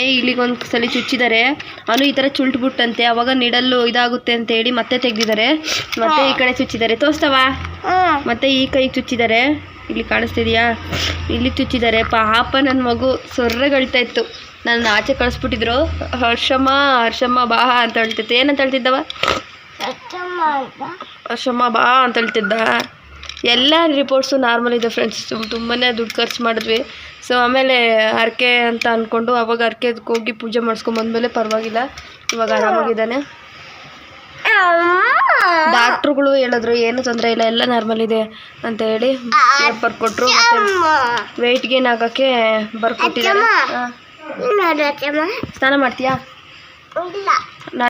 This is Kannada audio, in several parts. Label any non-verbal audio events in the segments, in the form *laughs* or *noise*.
ಮೊನ್ನೆ ಇಲ್ಲಿಗೊಂದು ಸಲ ಚುಚ್ಚಿದ್ದಾರೆ ಅವನು ಈ ಥರ ಚುಲ್ಟ್ಬಿಟ್ಟಂತೆ ಅವಾಗ ನಿಡಲ್ಲು ಇದಾಗುತ್ತೆ ಅಂತ ಹೇಳಿ ಮತ್ತೆ ತೆಗ್ದಿದ್ದಾರೆ. ಮತ್ತೆ ಈ ಕಡೆ ಚುಚ್ಚಿದ್ದಾರೆ. ತೋರ್ಸ್ತವ? ಮತ್ತೆ ಈ ಕೈ ಚುಚ್ಚಿದ್ದಾರೆ. ಇಲ್ಲಿ ಕಾಣಿಸ್ತಿದ್ಯಾ? ಇಲ್ಲಿ ಚುಚ್ಚಿದ್ದಾರೆ. ಪಾಪ ನನ್ನ ಮಗು ಸೊರ್ರೆಗಳ್ತಾ ಇತ್ತು. ನನ್ನ ಆಚೆ ಕಳಿಸ್ಬಿಟ್ಟಿದ್ರು. ಹರ್ಷಮ್ಮ ಹರ್ಷಮ್ಮ ಬಾ ಅಂತ ಹೇಳ್ತಿತ್ತು ಏನಂತ ಹೇಳ್ತಿದ್ದವ? ಹರ್ಷಮ್ಮ ಬಾ ಅಂತ ಹೇಳ್ತಿದ್ದ. ಎಲ್ಲ ರಿಪೋರ್ಟ್ಸು ನಾರ್ಮಲ್ ಇದೆ ಫ್ರೆಂಡ್ಸ್ ತುಂಬಾ ದುಡ್ಡು ಖರ್ಚು ಮಾಡಿದ್ವಿ. ಸೊ ಆಮೇಲೆ ಹರಕೆ ಅಂತ ಅಂದ್ಕೊಂಡು ಅವಾಗ ಹರಕೆ ಹೋಗಿ ಪೂಜೆ ಮಾಡಿಸ್ಕೊಂಡ್ ಬಂದ್ಮೇಲೆ ಪರವಾಗಿಲ್ಲ. ಇವಾಗ ಆರಾಮಾಗಿದ್ದಾನೆ. ಡಾಕ್ಟ್ರುಗಳು ಹೇಳಿದ್ರು, ಏನು ತೊಂದರೆ ಇಲ್ಲ, ಎಲ್ಲ ನಾರ್ಮಲ್ ಇದೆ ಅಂತ ಹೇಳಿ ಬರ್ಕೊಟ್ರು ಮತ್ತೆ ವೆಯ್ಟ್ ಗೇನ್ ಆಗೋಕ್ಕೆ ಬರ್ಕೊಟ್ಟಿದ್ದಾರೆ. ಸ್ನಾನ ಮಾಡ್ತೀಯಾ? ಬಿದ್ದರೆ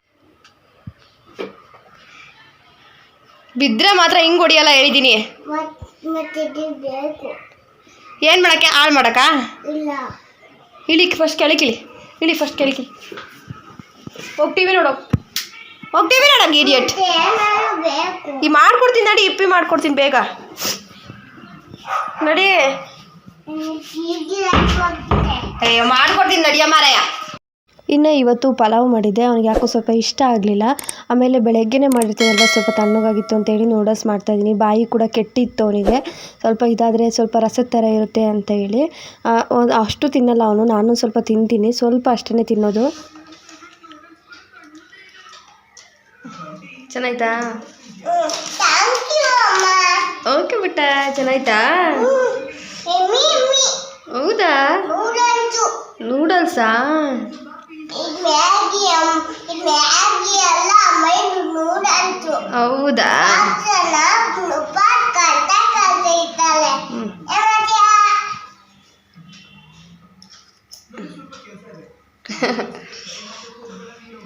ಬಿದ್ರೆ ಮಾತ್ರ ಹಿಂಗ್ ಹೊಡಿಯಲ್ಲ ಹೇಳಿದ್ದೀನಿ ಏನು ಮಾಡಕ್ಕೆ? ಹಾಳು ಮಾಡೋಕ್ಕಾ? ಇಳಿ ಫಸ್ಟ್ ಕೆಳಕಿಳಿ ಇಳಿ. ಫಸ್ಟ್ ಕೆಳಕಿಳಿ ಹೋಗಿ ಟಿ ವಿ ನೋಡು ಹೋಗಿ ಟಿ ವಿ ನೋಡಂಗೆ ಇಡಿಯಟ್ ಈ ಮಾಡ್ಕೊಡ್ತೀನಿ ನಡಿ ಇಪ್ಪಿ ಮಾಡ್ಕೊಡ್ತೀನಿ ಬೇಗ. ನಡಿ. ಅಯ್ಯೋ ಮಾಡ್ಕೊಡ್ತೀನಿ ನಡಿಯ ಮಾರಾಯ ಇನ್ನು ಇವತ್ತು ಪಲಾವ್ ಮಾಡಿದ್ದೆ. ಅವ್ನಿಗೆ ಯಾಕೋ ಸ್ವಲ್ಪ ಇಷ್ಟ ಆಗಲಿಲ್ಲ. ಆಮೇಲೆ ಬೆಳಗ್ಗೆನೇ ಮಾಡಿರ್ತೀನಲ್ವ ಸ್ವಲ್ಪ ತಣ್ಣಗಾಗಿತ್ತು ಅಂತೇಳಿ ನೂಡಲ್ಸ್ ಮಾಡ್ತಾಯಿದ್ದೀನಿ. ಬಾಯಿ ಕೂಡ ಕೆಟ್ಟಿತ್ತು ಅವನಿಗೆ. ಸ್ವಲ್ಪ ಇದಾದರೆ ಸ್ವಲ್ಪ ರಸದ ಥರ ಇರುತ್ತೆ ಅಂತ ಹೇಳಿ ಅಷ್ಟು ತಿನ್ನಲ್ಲ ಅವನು. ನಾನು ಸ್ವಲ್ಪ ತಿಂತೀನಿ. ಸ್ವಲ್ಪ ಅಷ್ಟೇ ತಿನ್ನೋದು. ಚೆನ್ನಾಯ್ತಾ? ಓಕೆ ಬಿಟ್ಟ ಚೆನ್ನಾಯ್ತಾ? ಹೌದಾ? ನೂಡಲ್ಸಾ ಹೌದಾ? ಹ್ಮ್.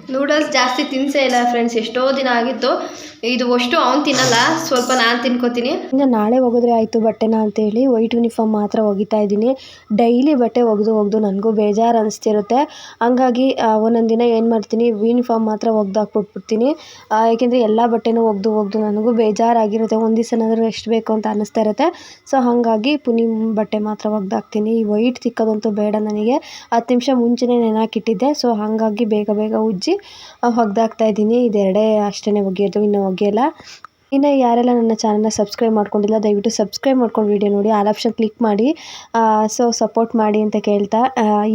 ನೂಡಲ್ಸ್ *laughs* ಜಾಸ್ತಿ ತಿನ್ಸೇ ಇಲ್ಲ ಫ್ರೆಂಡ್ಸ್ ಎಷ್ಟೋ ದಿನ ಆಗಿತ್ತು. ಇದು ಅಷ್ಟು ಅವ್ನು ತಿನ್ನಲ್ಲ. ಸ್ವಲ್ಪ ನಾನು ತಿನ್ಕೋತೀನಿ. ಇನ್ನು ನಾಳೆ ಒಗೆದ್ರೆ ಆಯಿತು ಬಟ್ಟೆನ ಅಂತೇಳಿ. ವೈಟ್ ಯೂನಿಫಾರ್ಮ್ ಮಾತ್ರ ಒಗಿತಾ ಇದ್ದೀನಿ. ಡೈಲಿ ಬಟ್ಟೆ ಒಗೆದು ಒಗೆದು ನನಗೂ ಬೇಜಾರು ಅನಿಸ್ತಿರುತ್ತೆ. ಹಂಗಾಗಿ ಒಂದೊಂದು ದಿನ ಏನು ಮಾಡ್ತೀನಿ, ಯೂನಿಫಾರ್ಮ್ ಮಾತ್ರ ಒಗ್ದು ಹಾಕ್ಬಿಟ್ಬಿಡ್ತೀನಿ. ಏಕೆಂದರೆ ಎಲ್ಲ ಬಟ್ಟೆನೂ ಒಗೆದು ಒಗೆದು ನನಗೂ ಬೇಜಾರಾಗಿರುತ್ತೆ ಒಂದು ದಿವಸನಾದರೂ ಎಷ್ಟು ಬೇಕು ಅಂತ ಅನ್ನಿಸ್ತಾ ಇರುತ್ತೆ. ಸೊ, ಹಾಗಾಗಿ ಪುನಿ ಬಟ್ಟೆ ಮಾತ್ರ ಒಗ್ದು ಹಾಕ್ತೀನಿ. ಈ ವೈಟ್ ತಿಕ್ಕೋದಂತೂ ಬೇಡ ನನಗೆ. ಹತ್ತು ನಿಮಿಷ ಮುಂಚೆನೇ ನೆನಾಕಿಟ್ಟಿದ್ದೆ. ಸೊ, ಹಾಗಾಗಿ ಬೇಗ ಬೇಗ ಉಜ್ಜಿ ಒಗ್ದಾಕ್ತಾ ಇದ್ದೀನಿ. ಇದೆರಡೇ ಅಷ್ಟೇ ಒಗೆಯೋದು. ಇನ್ನು ಒಗೆಯಲ್ಲ ಇನ್ನು ಯಾರೆಲ್ಲ ನನ್ನ ಚಾನಲ್ನ ಸಬ್ಸ್ಕ್ರೈಬ್ ಮಾಡ್ಕೊಂಡಿಲ್ಲ, ದಯವಿಟ್ಟು ಸಬ್ಸ್ಕ್ರೈಬ್ ಮಾಡ್ಕೊಂಡು ವಿಡಿಯೋ ನೋಡಿ. ಆಲ್ ಆಪ್ಷನ್ ಕ್ಲಿಕ್ ಮಾಡಿ. ಸೊ ಸಪೋರ್ಟ್ ಮಾಡಿ ಅಂತ ಕೇಳ್ತಾ.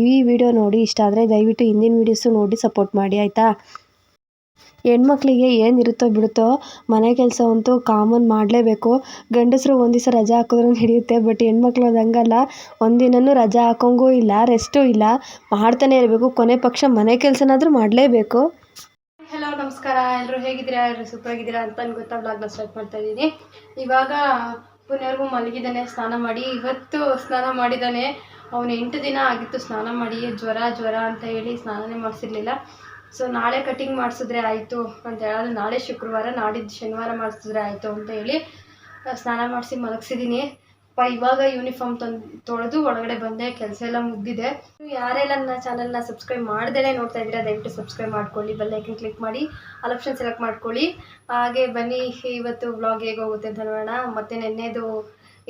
ಈ ವಿಡಿಯೋ ನೋಡಿ ಇಷ್ಟ ಆದರೆ ದಯವಿಟ್ಟು ಹಿಂದಿನ ವೀಡಿಯೋಸು ನೋಡಿ ಸಪೋರ್ಟ್ ಮಾಡಿ, ಆಯಿತಾ? ಹೆಣ್ಮಕ್ಳಿಗೆ ಏನಿರುತ್ತೋ ಬಿಡುತ್ತೋ ಮನೆ ಕೆಲಸ ಅಂತೂ ಕಾಮನ್ ಮಾಡಲೇಬೇಕು. ಗಂಡಸರು ಒಂದು ದಿವಸ ರಜಾ ಹಾಕಿದ್ರೂ ಹಿಡಿಯುತ್ತೆ ಬಟ್ ಹೆಣ್ಮಕ್ಳು ಅದು ಹಂಗಲ್ಲ. ಒಂದಿನನೂ ರಜಾ ಹಾಕೋಂಗೂ ಇಲ್ಲ ರೆಸ್ಟೂ ಇಲ್ಲ. ಮಾಡ್ತಾನೆ ಇರಬೇಕು. ಕೊನೆ ಪಕ್ಷ ಮನೆ ಕೆಲಸನಾದರೂ ಮಾಡಲೇಬೇಕು. ನಮಸ್ಕಾರ ಎಲ್ಲರೂ ಹೇಗಿದ್ದೀರಾ? ಎಲ್ಲರೂ ಸೂಪರ್ ಆಗಿದ್ದೀರಾ ಅಂತ ಗೊತ್ತಾ ಬ್ಲಾಗ್ನ ಸ್ಟಾರ್ಟ್ ಮಾಡ್ತಾ ಇದ್ದೀನಿ. ಇವಾಗ ಪುನರ್ಗೂ ಮಲಗಿದ್ದಾನೆ, ಸ್ನಾನ ಮಾಡಿ. ಇವತ್ತು ಸ್ನಾನ ಮಾಡಿದ್ದಾನೆ. ಅವನು ಎಂಟು ದಿನ ಆಗಿತ್ತು ಸ್ನಾನ ಮಾಡಿ. ಜ್ವರ ಜ್ವರ ಅಂತ ಹೇಳಿ ಸ್ನಾನನೇ ಮಾಡಿಸಿರ್ಲಿಲ್ಲ. ಸೊ ನಾಳೆ ಕಟಿಂಗ್ ಮಾಡಿಸಿದ್ರೆ ಆಯಿತು ಅಂತ ಹೇಳಿದ್ರೆ. ನಾಳೆ ಶುಕ್ರವಾರ, ನಾಡಿದ್ದು ಶನಿವಾರ ಮಾಡಿಸಿದ್ರೆ ಆಯಿತು ಅಂತ ಹೇಳಿ ಸ್ನಾನ ಮಾಡಿಸಿ ಮಲಗಿಸಿದ್ದೀನಿ. ಇವಾಗ ಯೂನಿಫಾರ್ಮ್ ತಂದು, ತೊಳೆದು ಒಳಗಡೆ ಬಂದೆ, ಕೆಲಸ ಎಲ್ಲ ಮುಗ್ದಿದೆ. ಯಾರೆಲ್ಲ ನನ್ನ ಚಾನಲ್ನ ಸಬ್ಸ್ಕ್ರೈಬ್ ಮಾಡ್ದೇನೆ ನೋಡ್ತಾ ಇದ್ದೀರಾ, ದಯವಿಟ್ಟು ಸಬ್ಸ್ಕ್ರೈಬ್ ಮಾಡ್ಕೊಳ್ಳಿ ಬೆಲ್ ಐಕನ್ ಕ್ಲಿಕ್ ಮಾಡಿ ಆಲ್ ಆಪ್ಷನ್ ಸೆಲೆಕ್ಟ್ ಮಾಡ್ಕೊಳ್ಳಿ. ಹಾಗೆ ಬನ್ನಿ, ಇವತ್ತು ವ್ಲಾಗ್ ಹೇಗೆ ಹೋಗುತ್ತೆ ಅಂತ ನೋಡೋಣ. ಮತ್ತು ನೆನ್ನೆದು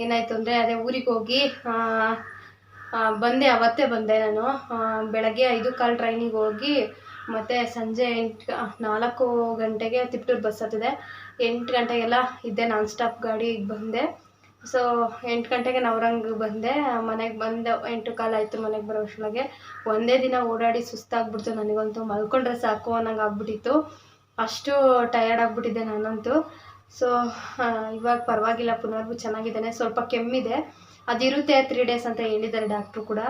ಏನಾಯಿತು ಅಂದರೆ, ಅದೇ ಊರಿಗೆ ಹೋಗಿ ಬಂದೆ, ಅವತ್ತೇ ಬಂದೆ ನಾನು. ಬೆಳಗ್ಗೆ ಐದು ಕಾಲು ಟ್ರೈನಿಗೆ ಹೋಗಿ, ಮತ್ತು ಸಂಜೆ ಎಂಟು ನಾಲ್ಕು ಗಂಟೆಗೆ ತಿಪ್ಟೂರು ಬಸ್ ಹತ್ತಿದೆ. ಎಂಟು ಗಂಟೆಗೆಲ್ಲ ಇದ್ದೆ ನಾನ್ ಸ್ಟಾಪ್ ಗಾಡಿಗೆ ಬಂದೆ. ಸೊ ಎಂಟು ಗಂಟೆಗೆ ನವರಂಗ ಬಂದೆ. ಮನೆಗೆ ಬಂದು ಎಂಟು ಕಾಲ ಆಯಿತು ಮನೆಗೆ ಬರೋ ಅಷ್ಟರೊಳಗೆ. ಒಂದೇ ದಿನ ಓಡಾಡಿ ಸುಸ್ತಾಗ್ಬಿಡ್ತು. ನನಗಂತೂ ಮಲ್ಕೊಂಡ್ರೆ ಸಾಕು ಅನ್ನಂಗೆ ಆಗ್ಬಿಟ್ಟಿತ್ತು. ಅಷ್ಟು ಟಯರ್ಡ್ ಆಗಿಬಿಟ್ಟಿದ್ದೆ ನಾನಂತೂ. ಸೊ ಇವಾಗ ಪರವಾಗಿಲ್ಲ. ಪುನರ್ಗೂ ಚೆನ್ನಾಗಿದ್ದಾನೆ. ಸ್ವಲ್ಪ ಕೆಮ್ಮಿದೆ. ಅದಿರುತ್ತೆ ತ್ರೀ ಡೇಸ್ ಅಂತ ಹೇಳಿದ್ದಾರೆ ಡಾಕ್ಟ್ರು ಕೂಡ.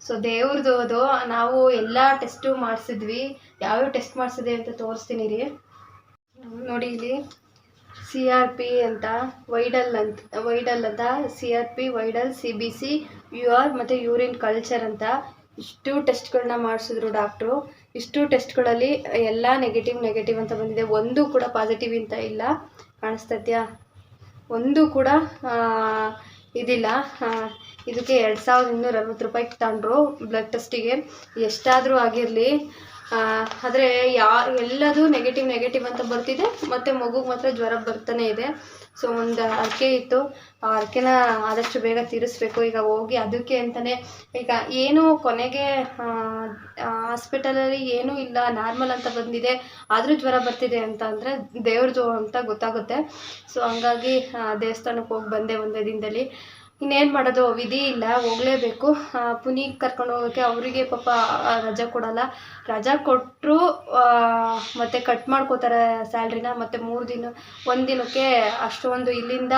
ಸೊ ದೇವ್ರದ್ದು ಅದು. ನಾವು ಎಲ್ಲ ಟೆಸ್ಟು ಮಾಡಿಸಿದ್ವಿ. ಯಾವ್ಯಾವ ಟೆಸ್ಟ್ ಮಾಡಿಸಿದ್ವಿ ಅಂತ ತೋರಿಸ್ತೀನಿ ರೀ. ನೋಡಿ ಇಲ್ಲಿ. ಸಿ ಆರ್ ಪಿ ಅಂತ ವೈಡಲ್ ಅಂತ ವೈಡಲ್ ಅಂತ C R P Widal C B C U R ಮತ್ತು ಯೂರಿನ್ ಕಲ್ಚರ್ ಅಂತ ಇಷ್ಟು ಟೆಸ್ಟ್ಗಳನ್ನ ಮಾಡಿಸಿದ್ರು ಡಾಕ್ಟ್ರು ಇಷ್ಟು ಟೆಸ್ಟ್ಗಳಲ್ಲಿ ಎಲ್ಲ ನೆಗೆಟಿವ್ ನೆಗೆಟಿವ್ ಅಂತ ಬಂದಿದೆ. ಒಂದು ಕೂಡ ಪಾಸಿಟಿವ್ ಅಂತ ಇಲ್ಲ. ಕಾಣಿಸ್ತೈತ್ಯಾ ಒಂದು ಕೂಡ ಇದಿಲ್ಲ. ಇದಕ್ಕೆ ಎರಡು ಸಾವಿರದ ಇನ್ನೂರ ಅರವತ್ತು ರೂಪಾಯಿ ತಗೊಂಡ್ರು ಬ್ಲಡ್ ಟೆಸ್ಟಿಗೆ ಎಷ್ಟಾದರೂ ಆಗಿರಲಿ ಆದರೆ ಯಾ, ಎಲ್ಲದೂ ನೆಗೆಟಿವ್ ನೆಗೆಟಿವ್ ಅಂತ ಬರ್ತಿದೆ. ಮತ್ತು ಮಗುಗೆ ಮಾತ್ರ ಜ್ವರ ಬರ್ತಾನೆ ಇದೆ. ಸೊ ಒಂದು ಅರ್ಕೆ ಇತ್ತು. ಆ ಅರ್ಕೆನ ಆದಷ್ಟು ಬೇಗ ತೀರಿಸ್ಬೇಕು. ಈಗ ಹೋಗಿ ಅದಕ್ಕೆ ಅಂತಲೇ ಈಗ ಏನು ಕೊನೆಗೆ ಹಾಸ್ಪಿಟಲಲ್ಲಿ ಏನೂ ಇಲ್ಲ. ನಾರ್ಮಲ್ ಅಂತ ಬಂದಿದೆ. ಆದರೂ ಜ್ವರ ಬರ್ತಿದೆ ಅಂತ ಅಂದರೆ ದೇವ್ರದು ಅಂತ ಗೊತ್ತಾಗುತ್ತೆ. ಸೊ ಹಂಗಾಗಿ ದೇವಸ್ಥಾನಕ್ಕೆ ಹೋಗಿ ಬಂದೆ ಒಂದೇ ದಿನದಲ್ಲಿ. ಇನ್ನೇನು ಮಾಡೋದು, ವಿಧಿ ಇಲ್ಲ, ಹೋಗಲೇಬೇಕು. ಪುನೀಗೆ ಕರ್ಕೊಂಡು ಹೋಗೋಕ್ಕೆ ಅವರಿಗೆ ಪಾಪ ರಜಾ ಕೊಡಲ್ಲ. ರಜಾ ಕೊಟ್ಟರು ಮತ್ತೆ ಕಟ್ ಮಾಡ್ಕೋತಾರೆ ಸ್ಯಾಲ್ರಿನ ಮತ್ತು ಮೂರು ದಿನ, ಒಂದು ದಿನಕ್ಕೆ ಅಷ್ಟೊಂದು ಇಲ್ಲಿಂದ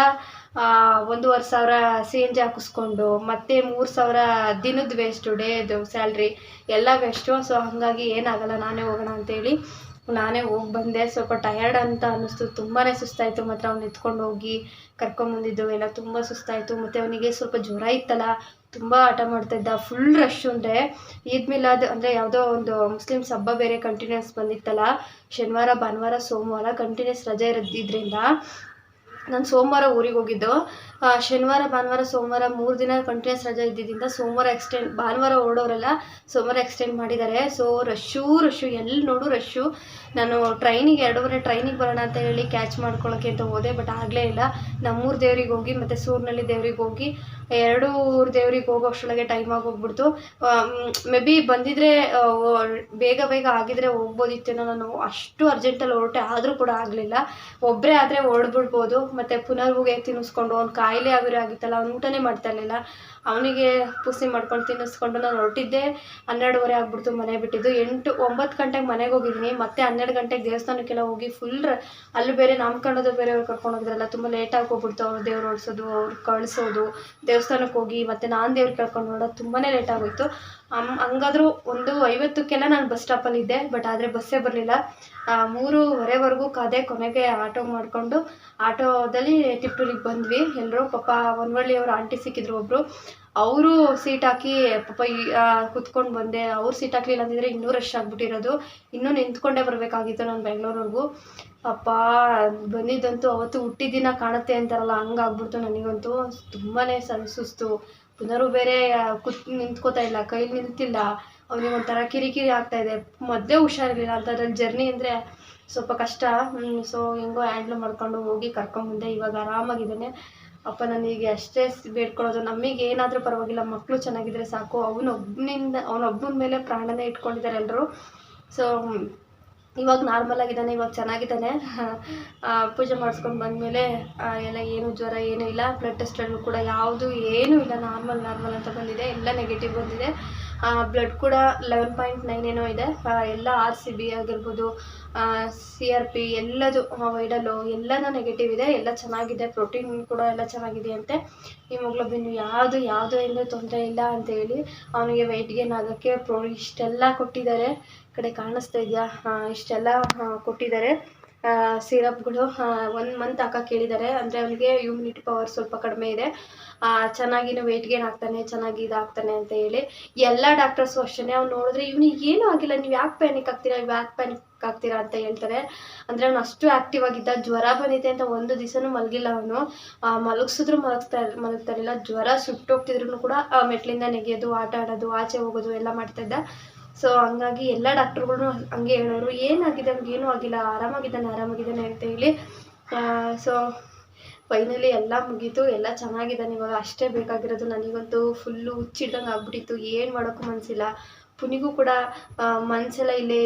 ಒಂದೂವರೆ ಸಾವಿರ ಸಿ ಎನ್ ಜಿ ಹಾಕಿಸ್ಕೊಂಡು, ಮತ್ತೆ ಮೂರು ಸಾವಿರ ದಿನದ ವೇಸ್ಟು ಡೇದು ಸ್ಯಾಲ್ರಿ ಎಲ್ಲ ವೇಸ್ಟು ಸೊ ಹಾಗಾಗಿ ಏನಾಗಲ್ಲ, ನಾನೇ ಹೋಗೋಣ ಅಂತೇಳಿ. ನಾನೇ ಹೋಗಿ ಬಂದೆ. ಸ್ವಲ್ಪ ಟಯರ್ಡ್ ಅಂತ ಅನ್ನಿಸ್ತು. ತುಂಬಾ ಸುಸ್ತಾಯಿತು. ಮಾತ್ರ ಅವ್ನು ಎತ್ಕೊಂಡು ಹೋಗಿ ಕರ್ಕೊಂಬಂದಿದ್ದು ಎಲ್ಲ ತುಂಬ ಸುಸ್ತಾಯಿತು. ಮತ್ತು ಅವನಿಗೆ ಸ್ವಲ್ಪ ಜ್ವರ ಇತ್ತಲ್ಲ, ತುಂಬ ಆಟ ಮಾಡ್ತಾಯಿದ್ದ ಫುಲ್ ರಶ್ ಅಂದರೆ ಈದ್ ಮಿಲಾದ್ ಅಂದರೆ ಯಾವುದೋ ಒಂದು ಮುಸ್ಲಿಮ್ಸ್ ಹಬ್ಬ ಬೇರೆ ಕಂಟಿನ್ಯೂಸ್ ಬಂದಿತ್ತಲ್ಲ. ಶನಿವಾರ, ಭಾನುವಾರ, ಸೋಮವಾರ ಕಂಟಿನ್ಯೂಸ್ ರಜೆ ಇರೋದ್ರಿಂದ ನಾನು ಸೋಮವಾರ ಊರಿಗೆ ಹೋಗಿದ್ದು. ಶನಿವಾರ, ಭಾನುವಾರ, ಸೋಮವಾರ ಮೂರು ದಿನ ಕಂಟಿನ್ಯೂಸ್ ರಜಾ ಇದ್ದಿದ್ದರಿಂದ ಸೋಮವಾರ ಎಕ್ಸ್ಟೆಂಡ್ ಭಾನುವಾರ ಓಡೋರೆಲ್ಲ ಸೋಮವಾರ ಎಕ್ಸ್ಟೆಂಡ್ ಮಾಡಿದ್ದಾರೆ. ಸೊ ರಶ್ಶು ರಶ್ಶು ಎಲ್ಲಿ ನೋಡು ರಶ್ಶು ನಾನು ಟ್ರೈನಿಗೆ ಎರಡೂವರೆ ಟ್ರೈನಿಗೆ ಬರೋಣ ಅಂತ ಹೇಳಿ ಕ್ಯಾಚ್ ಮಾಡ್ಕೊಳ್ಳೋಕ್ಕೆ ಅಂತ ಹೋದೆ ಬಟ್ ಆಗಲೇ ಇಲ್ಲ. ನಮ್ಮೂರು ದೇವ್ರಿಗೆ ಹೋಗಿ, ಮತ್ತು ಸೂರಿನಲ್ಲಿ ದೇವ್ರಿಗೆ ಹೋಗಿ, ಎರಡು ಊರು ದೇವ್ರಿಗೆ ಹೋಗೋಷ್ಟೊಳಗೆ ಟೈಮ್ ಆಗೋಗ್ಬಿಡ್ತು. ಮೇ ಬಿ ಬಂದಿದ್ರೆ ಬೇಗ ಬೇಗ ಆಗಿದ್ರೆ ಹೋಗ್ಬೋದಿತ್ತೇನೋ ನಾನು ಅಷ್ಟು ಅರ್ಜೆಂಟಲ್ಲಿ ಹೊರಟೆ, ಆದರೂ ಕೂಡ ಆಗಲಿಲ್ಲ. ಒಬ್ಬರೇ ಆದರೆ ಹೊರಡ್ಬಿಡ್ಬೋದು, ಮತ್ತು ಪುನರ್ವಿಗೆ ತಿನ್ನಿಸ್ಕೊಂಡು ಅವ್ನು ಕಾಯಿಲೆ ಆಗಿತ್ತಲ್ಲ ಅವ್ನು ಊಟನೇ ಮಾಡ್ತಾ ಇರಲಿಲ್ಲ. ಅವನಿಗೆ ಪುಸಿ ಮಾಡ್ಕೊಂಡು ತಿನ್ನಿಸ್ಕೊಂಡು ನಾನು ಹೊರಟಿದ್ದೆ. ಹನ್ನೆರಡುವರೆ ಆಗ್ಬಿಡ್ತು ಮನೆ ಬಿಟ್ಟಿದ್ದು. ಎಂಟು, ಒಂಬತ್ತು ಗಂಟೆಗೆ ಮನೆಗೆ ಹೋಗಿದ್ದೀನಿ. ಮತ್ತೆ ಹನ್ನೆರಡು ಗಂಟೆಗೆ ದೇವಸ್ಥಾನಕ್ಕೆಲ್ಲ ಹೋಗಿ ಫುಲ್ ಅಲ್ಲಿ ಬೇರೆ ನಾಮಕರಣದ ಬೇರೆಯವ್ರು ಕರ್ಕೊಂಡು ಹೋಗಿದ್ರಲ್ಲ, ತುಂಬ ಲೇಟಾಗಿ ಹೋಗ್ಬಿಡ್ತು ಅವ್ರು ದೇವ್ರು ಓಡಿಸೋದು ಅವ್ರು ಕಳಿಸೋದು, ದೇವಸ್ಥಾನಕ್ಕೆ ಹೋಗಿ ಮತ್ತೆ ನಾನು ದೇವ್ರು ಕರ್ಕೊಂಡು ನೋಡೋದು ತುಂಬಾ ಲೇಟ್ ಆಗೋಯ್ತು. ಹಮ್- ಹಂಗಾದ್ರೂ ಒಂದು ಐವತ್ತಕ್ಕೆಲ್ಲ ನಾನು ಬಸ್ ಸ್ಟಾಪಲ್ಲಿ ಇದ್ದೆ ಬಟ್ ಆದರೆ ಬಸ್ಸೇ ಬರಲಿಲ್ಲ. ಮೂರುವರೆವರೆಗೂ ಕಾದೆ ಕೊನೆಗೆ ಆಟೋ ಮಾಡಿಕೊಂಡು, ಆಟೋದಲ್ಲಿ ತಿಪ್ಟೂರಿಗೆ ಬಂದ್ವಿ. ಎಲ್ಲರೂ ಪಾಪ ಒನ್ವಳ್ಳಿಯವರು ಆಂಟಿ ಸಿಕ್ಕಿದ್ರು ಒಬ್ಬರು ಅವರು ಸೀಟ್ ಹಾಕಿ, ಪಾಪ ಕುತ್ಕೊಂಡು ಬಂದೆ. ಅವ್ರು ಸೀಟ್ ಹಾಕ್ಲಿಲ್ಲ ಅಂದಿದ್ರೆ ಇನ್ನೂ ರಶ್ ಆಗಿಬಿಟ್ಟಿರೋದು. ಇನ್ನೂ ನಿಂತ್ಕೊಂಡೇ ಬರಬೇಕಾಗಿತ್ತು ನಾನು ಬೆಂಗಳೂರಿಗೂ ಅಪ್ಪ ಬಂದಿದ್ದಂತೂ ಅವತ್ತು ಹುಟ್ಟಿದಿನ ಕಾಣುತ್ತೆ ಅಂತಾರಲ್ಲ, ಹಂಗಾಗ್ಬಿಡ್ತು ನನಗಂತೂ. ತುಂಬಾ ಸುಸ್ತು. ಪುನರು ಬೇರೆ ಕುತ್, ನಿಂತ್ಕೋತಾ ಇಲ್ಲ, ಕೈಲಿ ನಿಂತಿಲ್ಲ. ಅವನಿಗೆ ಒಂಥರ ಕಿರಿಕಿರಿ ಆಗ್ತಾ ಇದೆ. ಮೊದಲೇ ಹುಷಾರಿರಲಿಲ್ಲ ಅಂಥದ್ರಲ್ಲಿ ಜರ್ನಿ ಅಂದರೆ ಸ್ವಲ್ಪ ಕಷ್ಟ. ಸೊ ಹೆಂಗೋ ಹ್ಯಾಂಡ್ಲ್ ಮಾಡ್ಕೊಂಡು ಹೋಗಿ ಕರ್ಕೊಂಬಂದೆ ಇವಾಗ ಆರಾಮಾಗಿದ್ದಾನೆ. ಅಪ್ಪ, ನನಗೆ ಅಷ್ಟೇ ಬೇಡ್ಕೊಳ್ಳೋದು. ನಮಗೆ ಏನಾದರೂ ಪರವಾಗಿಲ್ಲ, ಮಕ್ಕಳು ಚೆನ್ನಾಗಿದ್ರೆ ಸಾಕು. ಅವನೊಬ್ಬನಿಂದ ಅವನೊಬ್ಬನ ಮೇಲೆ ಪ್ರಾಣನೇ ಇಟ್ಕೊಂಡಿದ್ದಾರೆ ಎಲ್ಲರೂ ಸೊ ಇವಾಗ ನಾರ್ಮಲ್ ಆಗಿದ್ದಾನೆ, ಇವಾಗ ಚೆನ್ನಾಗಿದ್ದಾನೆ. ಪೂಜೆ ಮಾಡಿಸ್ಕೊಂಡು ಬಂದಮೇಲೆ ಎಲ್ಲ ಏನು ಜ್ವರ ಏನೂ ಇಲ್ಲ. ಬ್ಲಡ್ ಟೆಸ್ಟಲ್ಲೂ ಕೂಡ ಯಾವುದು ಏನೂ ಇಲ್ಲ. ನಾರ್ಮಲ್ ನಾರ್ಮಲ್ ಅಂತ ಬಂದಿದೆ. ಎಲ್ಲ ನೆಗೆಟಿವ್ ಬಂದಿದೆ. ಬ್ಲಡ್ ಕೂಡ ಲೆವೆನ್ ಪಾಯಿಂಟ್ ನೈನ್ ಏನೋ ಇದೆ. ಎಲ್ಲ ಆರ್ ಸಿ ಬಿ ಆಗಿರ್ಬೋದು ಸಿ ಆರ್ ಪಿ ಎಲ್ಲದು ವೈಡಲ್ಲು ಎಲ್ಲನೂ ನೆಗೆಟಿವ್ ಇದೆ. ಎಲ್ಲ ಚೆನ್ನಾಗಿದೆ. ಪ್ರೋಟೀನ್ ಕೂಡ ಎಲ್ಲ ಚೆನ್ನಾಗಿದೆ ಅಂತೆ. ಹಿಮೋಗ್ಲೋಬಿನ್ ಯಾವುದು ಯಾವುದು ಏನೂ ತೊಂದರೆ ಇಲ್ಲ ಅಂತ ಹೇಳಿ ಅವನಿಗೆ ವೆಯ್ಟ್ ಗೇನ್ ಆಗೋಕ್ಕೆ ಪ್ರೋ ಇಷ್ಟೆಲ್ಲ ಕೊಟ್ಟಿದ್ದಾರೆ. ಕಡೆ ಕಾಣಿಸ್ತಾ ಇದೆಯಾ? ಇಷ್ಟೆಲ್ಲ ಕೊಟ್ಟಿದ್ದಾರೆ. ಸಿರಪ್ಗಳು ಒನ್ ಮಂತ್ ಹಾಕಕ್ಕೆ ಹೇಳಿದ್ದಾರೆ ಅಂದರೆ ಅವನಿಗೆ ಇಮ್ಯುನಿಟಿ ಪವರ್ ಸ್ವಲ್ಪ ಕಡಿಮೆ ಇದೆ. ಚೆನ್ನಾಗಿನೂ ವೆಯ್ಟ್ ಗೇನ್ ಆಗ್ತಾನೆ, ಚೆನ್ನಾಗಿ ಇದಾಗ್ತಾನೆ ಅಂತ ಹೇಳಿ ಎಲ್ಲ ಡಾಕ್ಟರ್ಸು ಅಷ್ಟೇ ಅವ್ನು ನೋಡಿದ್ರೆ ಇವ್ನಿಗೆ ಏನೂ ಆಗಿಲ್ಲ, ನೀವು ಯಾಕೆ ಪ್ಯಾನಿಕ್ ಆಗ್ತೀರಾ ಯಾಕೆ ಪ್ಯಾನಿಕ್ ಆಗ್ತೀರಾ? ಅಂತ ಹೇಳ್ತಾರೆ. ಅಂದರೆ ಅವ್ನು ಅಷ್ಟು ಆ್ಯಕ್ಟಿವ್ ಆಗಿದ್ದ, ಜ್ವರ ಬಂದಿದೆ ಅಂತ ಒಂದು ದಿವಸನೂ ಮಲಗಿಲ್ಲ ಅವನು. ಮಲಗಿಸಿದ್ರು ಮಲಗ್ತಾ ಮಲಗ್ತಾ ಇರಲಿಲ್ಲ. ಜ್ವರ ಸುಟ್ಟೋಗ್ತಿದ್ರು ಕೂಡ ಮೆಟ್ಲಿಂದ ನೆಗೆಯೋದು ಆಟ ಆಡೋದು, ಆಚೆ ಹೋಗೋದು, ಎಲ್ಲ ಮಾಡ್ತಾ ಇದ್ದ. ಸೊ ಹಂಗಾಗಿ ಎಲ್ಲ ಡಾಕ್ಟ್ರುಗಳು ಹಂಗೆ ಹೇಳೋರು, ಏನಾಗಿದೆ ಅವ್ನಿಗೆ ಏನೂ ಆಗಿಲ್ಲ, ಆರಾಮಾಗಿದ್ದಾನೆ ಆರಾಮಾಗಿದ್ದಾನೆ ಅಂತ ಹೇಳಿ. ಸೊ ಫೈನಲಿ ಎಲ್ಲ ಮುಗೀತು, ಎಲ್ಲ ಚೆನ್ನಾಗಿದ್ದಾನೆ, ಇವಾಗ ಅಷ್ಟೇ ಬೇಕಾಗಿರೋದು. ನನಗಂತೂ ಫುಲ್ಲು ಹುಚ್ಚಿಡ್ದಂಗೆ ಆಗ್ಬಿಟ್ಟಿತ್ತು, ಏನು ಮಾಡೋಕ್ಕೂ ಮನಸ್ಸಿಲ್ಲ ಪುನಿಗೂ ಕೂಡ ಮನಸ್ಸೆಲ್ಲ ಇಲ್ಲೇ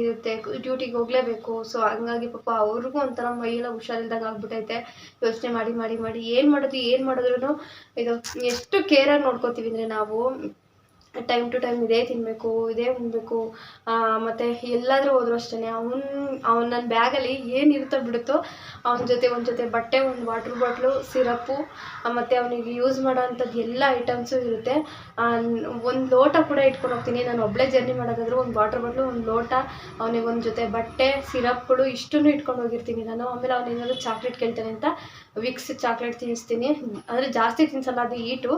ಇರುತ್ತೆ ಡ್ಯೂಟಿಗೆ ಹೋಗಲೇಬೇಕು. ಸೊ ಹಂಗಾಗಿ ಪಾಪ ಅವ್ರಿಗೂ ಒಂಥರ ಮೈಯೆಲ್ಲ ಹುಷಾರಿಲ್ದಂಗೆ ಆಗ್ಬಿಟ್ಟೈತೆ. ಯೋಚನೆ ಮಾಡಿ ಮಾಡಿ ಮಾಡಿ, ಏನು ಮಾಡೋದು, ಏನು ಮಾಡಿದ್ರು ಇದು, ಎಷ್ಟು ಕೇರಾಗಿ ನೋಡ್ಕೋತೀವಿ ಅಂದರೆ ನಾವು ಟೈಮ್ ಟು ಟೈಮ್ ಇದೇ ತಿನ್ನಬೇಕು ಇದೇ ಉಣ್ಬೇಕು. ಮತ್ತು ಎಲ್ಲಾದರೂ ಹೋದ್ರು ಅಷ್ಟೇ ಅವ್ನು ಅವ್ನು ನನ್ನ ಬ್ಯಾಗಲ್ಲಿ ಏನಿರುತ್ತೋ ಬಿಡುತ್ತೋ ಅವನ ಜೊತೆ ಒಂದು ಜೊತೆ ಬಟ್ಟೆ ಒಂದು ವಾಟ್ರ್ ಬಾಟ್ಲು, ಸಿರಪ್ಪು ಮತ್ತು ಅವನಿಗೆ ಯೂಸ್ ಮಾಡೋವಂಥದ್ದು ಎಲ್ಲ ಐಟಮ್ಸು ಇರುತ್ತೆ. ಒಂದು ಲೋಟ ಕೂಡ ಇಟ್ಕೊಂಡು ಹೋಗ್ತೀನಿ. ನಾನು ಒಬ್ಬಳೇ ಜರ್ನಿ ಮಾಡೋದಾದ್ರೂ ಒಂದು ವಾಟ್ರ್ ಬಾಟ್ಲು, ಒಂದು ಲೋಟ, ಅವನಿಗೆ ಒಂದು ಜೊತೆ ಬಟ್ಟೆ ಸಿರಪ್ಗಳು ಇಷ್ಟನ್ನು ಇಟ್ಕೊಂಡು ಹೋಗಿರ್ತೀನಿ ನಾನು. ಆಮೇಲೆ ಅವನೇನಾದ್ರು ಚಾಕ್ಲೇಟ್ ಕೇಳ್ತಾನೆ ಅಂತ ವಿಕ್ಸ್ ಚಾಕ್ಲೇಟ್ ತಿನ್ನಿಸ್ತೀನಿ. ಅಂದರೆ ಜಾಸ್ತಿ ತಿನ್ಸಲ್ಲ, ಅದು ಈಟು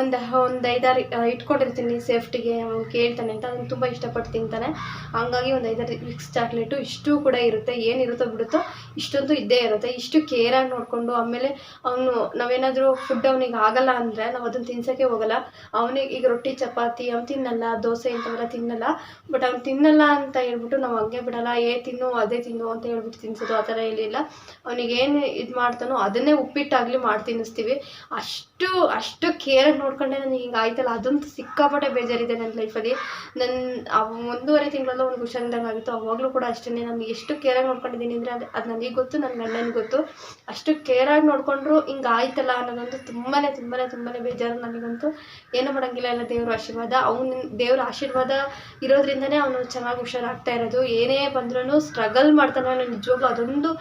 ಒಂದು ಒಂದು ಐದಾರು ಇಟ್ಕೊಂಡಿರ್ತೀನಿ ಸೇಫ್ಟಿಗೆ, ಅವ್ನು ಕೇಳ್ತಾನೆ ಅಂತ. ಅದನ್ನು ತುಂಬ ಇಷ್ಟಪಟ್ಟು ತಿಂತಾನೆ. ಹಂಗಾಗಿ ಒಂದು ಐದಾರು ವಿಕ್ಸ್ ಚಾಕ್ಲೇಟು ಇಷ್ಟು ಕೂಡ ಇರುತ್ತೆ. ಏನಿರುತ್ತೋ ಬಿಡುತ್ತೋ ಇಷ್ಟೊಂದು ಇದ್ದೇ ಇರುತ್ತೆ. ಇಷ್ಟು ಕೇರಾಗಿ ನೋಡಿಕೊಂಡು ಆಮೇಲೆ ಅವನು, ನಾವೇನಾದರೂ ಫುಡ್ ಅವನಿಗೆ ಆಗಲ್ಲ ಅಂದರೆ ನಾವು ಅದನ್ನು ತಿನ್ಸೋಕ್ಕೆ ಹೋಗಲ್ಲ. ಅವನಿಗೆ ಈಗ ರೊಟ್ಟಿ, ಚಪಾತಿ, ಅವ್ನು ತಿನ್ನಲ್ಲ, ದೋಸೆ ಇಂಥವೆಲ್ಲ ತಿನ್ನಲ್ಲ. ಬಟ್ ಅವ್ನು ತಿನ್ನಲ್ಲ ಅಂತ ಹೇಳ್ಬಿಟ್ಟು ನಾವು ಹಂಗೆ ಬಿಡಲ್ಲ. ಏ, ತಿನ್ನು, ಅದೇ ತಿನ್ನು ಅಂತ ಹೇಳ್ಬಿಟ್ಟು ತಿನ್ಸೋದು ಆ ಥರ ಏನಿಲ್ಲ. ಅವನಿಗೆ ಏನು ಇದು ಮಾಡ್ತಾನೋ ಅದನ್ನೇ ಉಪ್ಪಿಟ್ಟಾಗಲಿ ಮಾಡಿ ತಿನ್ನಿಸ್ತೀವಿ. ಅಷ್ಟು ಅಷ್ಟು ಕೇರಾಗಿ ನೋಡ್ಕೊಂಡೆ ನನಗೆ ಹಿಂಗೆ ಆಯ್ತಲ್ಲ, ಅದಂತೂ ಸಿಕ್ಕಾಪಟ್ಟೆ ಬೇಜಾರಿದೆ ನನ್ನ ಲೈಫಲ್ಲಿ ನನ್ನ ಒಂದೂವರೆ ತಿಂಗಳಲ್ಲ ಒಂದು ಹುಷಾರಿಲ್ದಂಗೆ ಆಗಿತ್ತು ಅವಾಗಲೂ ಕೂಡ ಅಷ್ಟೇ ನಾನು ಎಷ್ಟು ಕೇರಾಗಿ ನೋಡ್ಕೊಂಡಿದ್ದೀನಿ ಅಂದರೆ ಅದು ಅದು ನನಗೆ ಗೊತ್ತು ನನ್ನ ಗಂಡನಿಗೆ ಗೊತ್ತು. ಅಷ್ಟು ಕೇರಾಗಿ ನೋಡಿಕೊಂಡ್ರು ಹಿಂಗೆ ಆಯ್ತಲ್ಲ ಅನ್ನೋದಂತೂ ತುಂಬಾ ತುಂಬಾ ತುಂಬಾ ಬೇಜಾರು ನನಗಂತೂ ಏನು ಮಾಡೋಂಗಿಲ್ಲ ಎಲ್ಲ ದೇವ್ರ ಆಶೀರ್ವಾದ. ಅವ್ನ, ದೇವ್ರ ಆಶೀರ್ವಾದ ಇರೋದ್ರಿಂದನೇ ಅವನು ಚೆನ್ನಾಗಿ ಹುಷಾರಾಗ್ತಾ ಇರೋದು. ಏನೇ ಬಂದ್ರೂ ಸ್ಟ್ರಗಲ್ ಮಾಡ್ತಾನೆ, ನಿಜವಾಗ್ಲೂ ಅದೊಂದು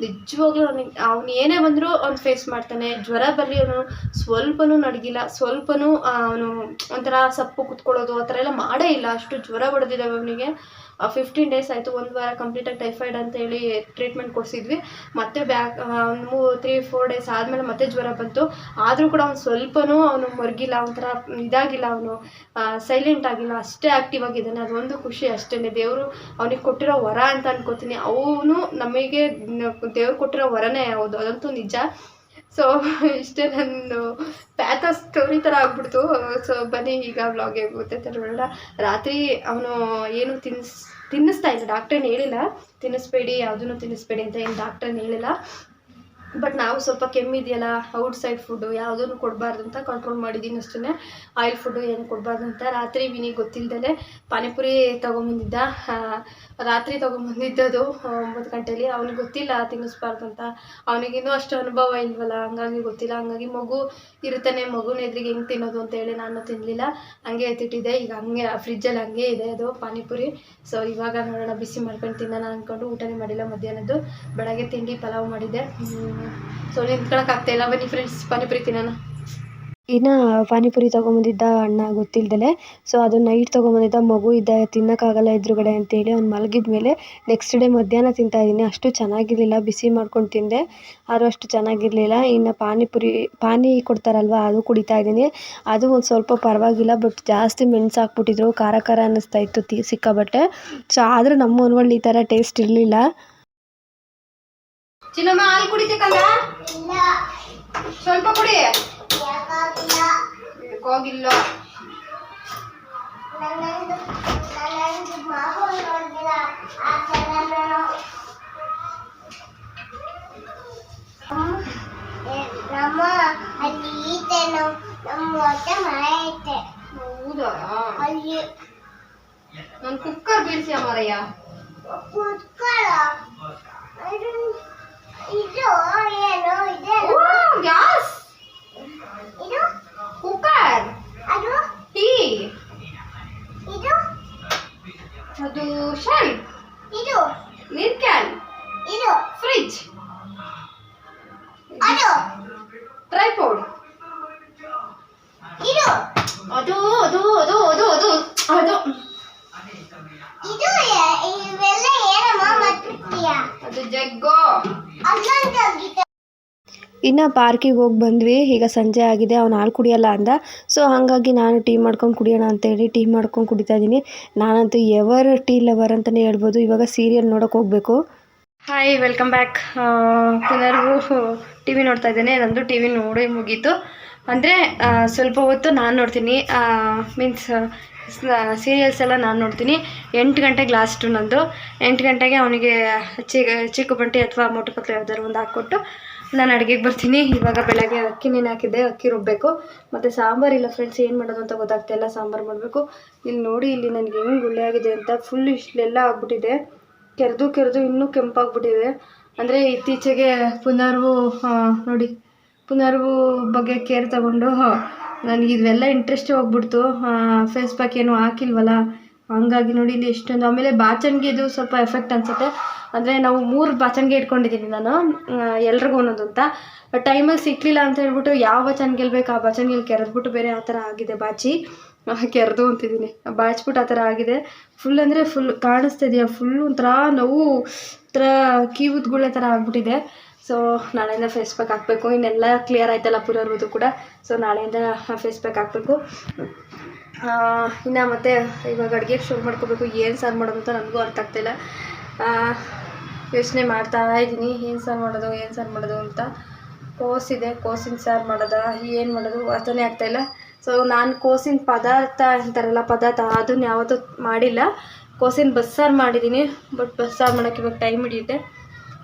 ನಿಜವಾಗ್ಲೂ ಅವನಿಗೆ ಅವ್ನು ಏನೇ ಬಂದರೂ ಅವ್ನು ಫೇಸ್ ಮಾಡ್ತಾನೆ. ಜ್ವರ ಬರಲಿ ಅವನು ಸ್ವಲ್ಪನೂ ನಡಗಿಲ್ಲ. ಸ್ವಲ್ಪನೂ ಅವನು ಒಂಥರ ಸಪ್ಪು ಕುತ್ಕೊಳ್ಳೋದು, ಆ ಥರ ಎಲ್ಲ ಮಾಡೇ ಇಲ್ಲ. ಅಷ್ಟು ಜ್ವರ ಬಡ್ದಿದ್ದಾವೆ ಅವನಿಗೆ. ಫಿಫ್ಟೀನ್ ಡೇಸ್ ಆಯಿತು, ಒಂದು ವಾರ ಕಂಪ್ಲೀಟಾಗಿ ಟೈಫಾಯ್ಡ್ ಅಂತ ಹೇಳಿ ಟ್ರೀಟ್ಮೆಂಟ್ ಕೊಡಿಸಿದ್ವಿ. ಮತ್ತೆ ಬ್ಯಾಕ್ ಒಂದು ಮೂ ತ್ರೀ ಫೋರ್ ಡೇಸ್ ಆದಮೇಲೆ ಮತ್ತೆ ಜ್ವರ ಬಂತು. ಆದರೂ ಕೂಡ ಅವ್ನು ಸ್ವಲ್ಪನೂ ಅವನು ಮರ್ಗಿಲ್ಲ, ಒಂಥರ ಇದಾಗಿಲ್ಲ ಅವನು. ಸೈಲೆಂಟ್ ಆಗಿಲ್ಲ, ಅಷ್ಟೇ ಆ್ಯಕ್ಟಿವ್ ಆಗಿದ್ದಾನೆ. ಅದೊಂದು ಖುಷಿ ಅಷ್ಟೇ ದೇವರು ಅವನಿಗೆ ಕೊಟ್ಟಿರೋ ವರ ಅಂತ ಅನ್ಕೋತೀನಿ. ಅವನು ನಮಗೆ, ದೇವ್ರು ಕೊಟ್ಟಿರೋ ವರನೇ, ಹೌದು. ಅದಂತೂ ನಿಜ. ಸೊ *laughs* ಇಷ್ಟೇ ನಂದು ಪ್ಯಾಥ ಸ್ಟೋರಿ ಥರ ಆಗ್ಬಿಡ್ತು. ಸೊ ಬನ್ನಿ, ಈಗ ವ್ಲಾಗ್ ಗೊತ್ತೈತೆ ನೋಡೋಣ. ರಾತ್ರಿ ಅವನು ಏನು ತಿನ್ಸ್, ತಿನ್ನಿಸ್ತಾ ಇಲ್ಲ. ಡಾಕ್ಟ್ರೇನು ಹೇಳಿಲ್ಲ. ತಿನ್ನಿಸ್ಬೇಡಿ, ಯಾವುದನ್ನು ತಿನ್ನಿಸ್ಬೇಡಿ ಅಂತ ಏನು ಡಾಕ್ಟ್ರೇನು ಹೇಳಿಲ್ಲ. ಬಟ್ ನಾವು ಸ್ವಲ್ಪ ಕೆಮ್ಮಿದೆಯಲ್ಲ ಔಟ್ ಸೈಡ್ ಫುಡ್ಡು ಯಾವುದನ್ನು ಕೊಡಬಾರ್ದು ಅಂತ ಕಂಟ್ರೋಲ್ ಮಾಡಿದ್ದೀನಿ ಅಷ್ಟೇ ಆಯಿಲ್ ಫುಡ್ಡು ಏನು ಕೊಡಬಾರ್ದು ಅಂತ. ರಾತ್ರಿ ವಿನಿಗೆ ಗೊತ್ತಿಲ್ಲದೆ ಪಾನಿಪುರಿ ತೊಗೊಂಬಂದಿದ್ದ. ರಾತ್ರಿ ತೊಗೊಂಬಂದಿದ್ದದು ಒಂಬತ್ತು ಗಂಟೆಲಿ. ಅವ್ನಿಗೆ ಗೊತ್ತಿಲ್ಲ ತಿನ್ನಿಸ್ಬಾರ್ದು ಅಂತ. ಅವನಿಗಿನ್ನೂ ಅಷ್ಟು ಅನುಭವ ಇಲ್ವಲ್ಲ, ಹಂಗಾಗಿ ಗೊತ್ತಿಲ್ಲ. ಹಂಗಾಗಿ ಮಗು ಇರುತ್ತಾನೆ, ಮಗುನ ಎದುರಿಗೆ ಹೆಂಗೆ ತಿನ್ನೋದು ಅಂತ ಹೇಳಿ ನಾನು ತಿನ್ನಲಿಲ್ಲ ಹಂಗೆ ಎತ್ತಿಟ್ಟಿದ್ದೆ. ಈಗ ಹಂಗೆ ಫ್ರಿಜ್ಜಲ್ಲಿ ಹಂಗೆ ಇದೆ ಅದು, ಪಾನಿಪುರಿ. ಸೊ ಇವಾಗ ನೋಡೋಣ, ಬಿಸಿ ಮಾಡ್ಕೊಂಡು ತಿನ್ನೋಣ ಅಂದ್ಕೊಂಡು ಊಟನೇ ಮಾಡಿಲ್ಲ ಮಧ್ಯಾಹ್ನದ್ದು. ಬೆಳಗ್ಗೆ ತಿಂಡಿ ಪಲಾವ್ ಮಾಡಿದ್ದೆ. ಸೊ ನಿಂತ್ಕೊಳಕ್ಕಾಗ್ತಾಯಿಲ್ಲ ಬನ್ನಿ ಫ್ರೆಂಡ್ಸ್ ಪಾನಿಪುರಿ ತಿನ್ನೋಣ. ಇನ್ನು ಪಾನಿಪುರಿ ತೊಗೊಂಬಂದಿದ್ದ ಅಣ್ಣ ಗೊತ್ತಿಲ್ದಲೆ. ಸೊ ಅದು ನೈಟ್ ತೊಗೊಂಬಂದಿದ್ದ ಮಗು ಇದ್ದ ತಿನ್ನೋಕ್ಕಾಗಲ್ಲ ಎದುರುಗಡೆ ಅಂತೇಳಿ ಅವ್ನು ಮಲಗಿದ ಮೇಲೆ ನೆಕ್ಸ್ಟ್ ಡೇ ಮಧ್ಯಾಹ್ನ ತಿಂತಾ ಇದ್ದೀನಿ. ಅಷ್ಟು ಚೆನ್ನಾಗಿರಲಿಲ್ಲ ಬಿಸಿ ಮಾಡ್ಕೊಂಡು ತಿಂದೆ. ಆದರೂ ಅಷ್ಟು ಚೆನ್ನಾಗಿರಲಿಲ್ಲ. ಇನ್ನು ಪಾನಿಪುರಿ ಪಾನಿ ಕೊಡ್ತಾರಲ್ವ ಅದು ಕುಡಿತಾ ಇದ್ದೀನಿ. ಅದು ಒಂದು ಸ್ವಲ್ಪ ಪರವಾಗಿಲ್ಲ ಬಟ್ ಜಾಸ್ತಿ ಮೆಣಸು ಹಾಕ್ಬಿಟ್ಟಿದ್ರು. ಖಾರ ಖಾರ ಅನ್ನಿಸ್ತಾ ಇತ್ತು ತಿ ಸಿಕ್ಕಾಬಟ್ಟೆ ಸೊ ಆದರೂ ನಮ್ಮ ಅನ್ಕೊಂಡು ಈ ಥರ ಟೇಸ್ಟ್ ಇರಲಿಲ್ಲ. ಚಿನ್ನಮ್ಮ ಹಾಲು ಕುಡಿತಕ್ಕಂದ ಸ್ವಲ್ಪ ಕುಡಿ. ಹೋಗಿಲ್ಲ ನಮ್ಮ ಅಲ್ಲಿ ಈತೆ ನಮ್ಮ ಹೊಟ್ಟೆ ಮಳೆ ಐತೆ. ಹೌದಾ? ಅಲ್ಲಿ ನಾನು ಕುಕ್ಕರ್ ಬೀಳ್ಸಿ ಮಾರಯ್ಯ ಅದು ಇದು ಏನು? ಇದೆ ಗ್ಯಾಸ್. ಇದು? ಕುಕ್ಕರ್. ಅದು? ಟೀ. ಇದು? ಅದು ಶೆಲ್. ಇದು? ನೀರ್ ಕ್ಯಾನ್. ಇದು? ಫ್ರಿಜ್. ಅದು? ಟ್ರೈಪೋಡ್. ಇದು? ಅದು ಅದು ಅದು ಅದು ಅದು ಅದು. ಇದು ಇವೆಲ್ಲ ಏನಮ್ಮ? ಅದು ಜಗ್ಗೋ. ಇನ್ನು ಪಾರ್ಕಿಗೆ ಹೋಗಿ ಬಂದ್ವಿ. ಈಗ ಸಂಜೆ ಆಗಿದೆ. ಅವ್ನು ಹಾಲು ಕುಡಿಯಲ್ಲ ಅಂದ. ಸೊ ಹಾಗಾಗಿ ನಾನು ಟೀ ಮಾಡ್ಕೊಂಡು ಕುಡಿಯೋಣ ಅಂತೇಳಿ ಟೀ ಮಾಡ್ಕೊಂಡು ಕುಡಿತಾ ಇದ್ದೀನಿ ನಾನಂತೂ ಎವರ್ ಟೀ ಲವರ್ ಅಂತಲೇ ಹೇಳ್ಬೋದು. ಇವಾಗ ಸೀರಿಯಲ್ ನೋಡೋಕೆ ಹೋಗಬೇಕು. ಹಾಯ್ ವೆಲ್ಕಮ್ ಬ್ಯಾಕ್ ಪುನರ್ವು ಟಿ ವಿ ನೋಡ್ತಾ ಇದ್ದೇನೆ. ನಂದು ಟಿ ವಿ ನೋಡಿ ಮುಗೀತು. ಅಂದರೆ ಸ್ವಲ್ಪ ಹೊತ್ತು ನಾನು ನೋಡ್ತೀನಿ. ಮೀನ್ಸ್ ಸೀರಿಯಲ್ಸ್ ಎಲ್ಲ ನಾನು ನೋಡ್ತೀನಿ. ಎಂಟು ಗಂಟೆಗೆ ಲಾಸ್ಟು ನಂದು. ಎಂಟು ಗಂಟೆಗೆ ಅವನಿಗೆ ಚಿಕ್ಕ ಚಿಕ್ಕ ಬಂಟಿ ಅಥವಾ ಮೋಟು ಪತ್ರೆ ಯಾವ್ದಾದ್ರು ಒಂದು ಹಾಕ್ಕೊಟ್ಟು ನಾನು ಅಡುಗೆಗೆ ಬರ್ತೀನಿ. ಇವಾಗ ಬೆಳಗ್ಗೆ ಅಕ್ಕಿ ನೀನು ಹಾಕಿದ್ದೆ, ಅಕ್ಕಿ ರುಬ್ಬಬೇಕು ಮತ್ತು ಸಾಂಬಾರಿಲ್ಲ ಫ್ರೆಂಡ್ಸ್ ಏನು ಮಾಡೋದು ಅಂತ ಗೊತ್ತಾಗ್ತಾ ಇಲ್ಲ, ಸಾಂಬಾರು ಮಾಡಬೇಕು. ಇಲ್ಲಿ ನೋಡಿ ಇಲ್ಲಿ ನನಗೆ ಹೆಂಗೆ ಗುಳ್ಳೆ ಆಗಿದೆ ಅಂತ ಫುಲ್ ಇಷ್ಟೆಲ್ಲ ಆಗ್ಬಿಟ್ಟಿದೆ. ಕೆರೆದು ಕೆರೆದು ಇನ್ನೂ ಕೆಂಪಾಗ್ಬಿಟ್ಟಿದೆ. ಅಂದರೆ ಇತ್ತೀಚೆಗೆ ಪುನರ್ವು ನೋಡಿ, ಪುನರ್ವು ಬಗ್ಗೆ ಕೇರ್ ತಗೊಂಡು ನನಗೆ ಇದೆಲ್ಲ ಇಂಟ್ರೆಸ್ಟೇ ಹೋಗ್ಬಿಡ್ತು. ಫೇಸ್ಬುಕ್ ಏನು ಹಾಕಿಲ್ವಲ್ಲ? ಹಂಗಾಗಿ ನೋಡಿ ಇಲ್ಲಿ ಎಷ್ಟೊಂದು, ಆಮೇಲೆ ಬಾಚಣಿಗೆ ಇದು ಸ್ವಲ್ಪ ಎಫೆಕ್ಟ್ ಅನಿಸುತ್ತೆ. ಅಂದರೆ ನಾವು ಮೂರು ಬಾಚಣಿಗೆ ಇಟ್ಕೊಂಡಿದ್ದೀನಿ ನಾನು ಎಲ್ರಿಗೂ ಒಂದೊಂದು ಅಂತ. ಟೈಮಲ್ಲಿ ಸಿಕ್ಕಲಿಲ್ಲ ಅಂತ ಹೇಳ್ಬಿಟ್ಟು ಯಾವ ಬಾಚಣಿಗೆಲ್ ಬೇಕು ಆ ಬಾಚಣಿಗೆಲ್ ಕೆರೆದ್ಬಿಟ್ಟು ಬೇರೆ ಆ ಥರ ಆಗಿದೆ ಬಾಚಿ. ಕೆರೆದು ಅಂತಿದ್ದೀನಿ. ಬಾಚ್ಬಿಟ್ಟು ಆ ಥರ ಆಗಿದೆ. ಫುಲ್ ಅಂದರೆ ಫುಲ್ ಕಾಣಿಸ್ತಾ ಇದೆಯಾ ಫುಲ್ ಒಂಥರ ನೋವು, ಒಂಥರ ಕೀವುದ್ಗುಳೆ ಥರ ಆಗ್ಬಿಟ್ಟಿದೆ. ಸೊ ನಾಳೆಯಿಂದ ಫೇಸ್ ಪ್ಯಾಕ್ ಹಾಕಬೇಕು. ಇನ್ನೆಲ್ಲ ಕ್ಲಿಯರ್ ಆಯ್ತಲ್ಲ ಪುನರ್ವುದು ಕೂಡ. ಸೊ ನಾಳೆಯಿಂದ ಫೇಸ್ ಪ್ಯಾಕ್ ಹಾಕಬೇಕು. ಇನ್ನು ಮತ್ತೆ ಇವಾಗ ಅಡುಗೆಗೆ ಶುರು ಮಾಡ್ಕೋಬೇಕು. ಏನು ಸಾರು ಮಾಡೋದು ಅಂತ ನನಗೂ ಅರ್ಥ ಆಗ್ತಾಯಿಲ್ಲ ಯೋಚನೆ ಮಾಡ್ತಾ ಇದ್ದೀನಿ ಏನು ಸಾರು ಮಾಡೋದು, ಏನು ಸಾರು ಮಾಡೋದು ಅಂತ. ಕೋಸಿದೆ ಕೋಸಿನ ಸಾರು ಮಾಡೋದಾ, ಏನು ಮಾಡೋದು ಅರ್ಥನೇ ಆಗ್ತಾಯಿಲ್ಲ ಸೊ ನಾನು ಕೋಸಿನ ಪದಾರ್ಥ ಅಂತಾರಲ್ಲ, ಪದಾರ್ಥ ಅದನ್ನ ಯಾವತ್ತೂ ಮಾಡಿಲ್ಲ. ಕೋಸಿನ ಬಸ್ಸಾರು ಮಾಡಿದ್ದೀನಿ ಬಟ್ ಬಸ್ಸಾರು ಮಾಡೋಕ್ಕೆ ಇವಾಗ ಟೈಮ್ ಹಿಡಿಯುತ್ತೆ.